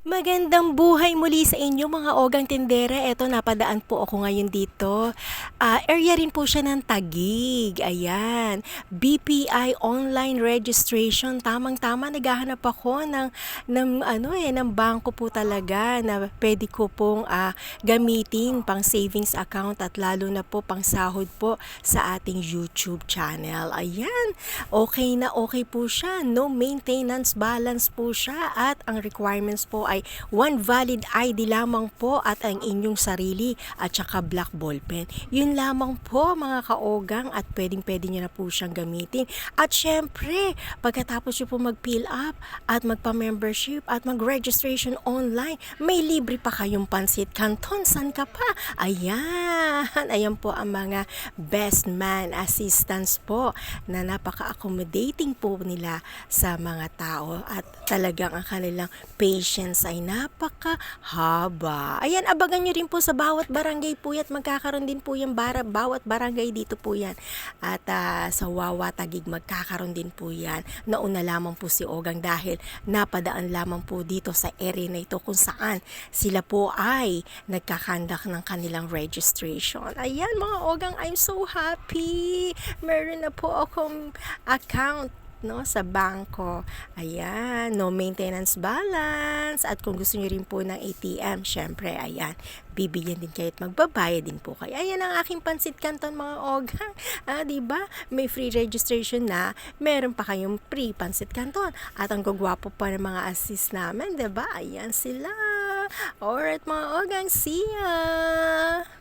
Magandang buhay muli sa inyo mga ogang tindera. Eto, napadaan po ako ngayon dito. Ah, area rin po siya ng Tagig. Ayan. BPI online registration. Tamang-tama, naghahanap ako ng, ng, ano eh, ng bangko po talaga na pwede ko pong ah, gamitin pang savings account at lalo na po pang sahod po sa ating YouTube channel. Ayan. Okay na okay po siya. No maintenance balance po siya at ang requirements po ay one valid ID lamang po at ang inyong sarili at saka black ball pen. Yun lamang po mga kaogang at pwedeng pwede nyo na po siyang gamitin. At syempre, pagkatapos nyo po mag-fill up at magpa-membership at mag-registration online, may libre pa kayong pansit canton. San ka pa? Ayan! Ayan po ang mga best man assistants po na napaka-accommodating po nila sa mga tao at talagang ang kanilang patience ay napakahaba. Ayan, abangan nyo rin po sa bawat barangay po yan magkakaroon din po yung bara, bawat barangay dito po yan. At ah, sa Wawa Tagig magkakaroon din po yan. Nauna lamang po si Ogang dahil napadaan lamang po dito sa area na ito kung saan sila po ay nagkakandak ng kanilang registration. Ayan mga Ogang, I'm so happy. Meron na po akong account no sa bangko. Ayan, no maintenance balance at kung gusto niyo rin po ng ATM, syempre ayan, bibigyan din kayo at magbabayad din po kayo. Ayan ang aking pansit canton mga ogang. Ah, 'di ba? May free registration na, meron pa kayong free pansit canton at ang gagwapo pa ng mga assist namin, 'di ba? Ayan sila. Alright mga ogang, see ya!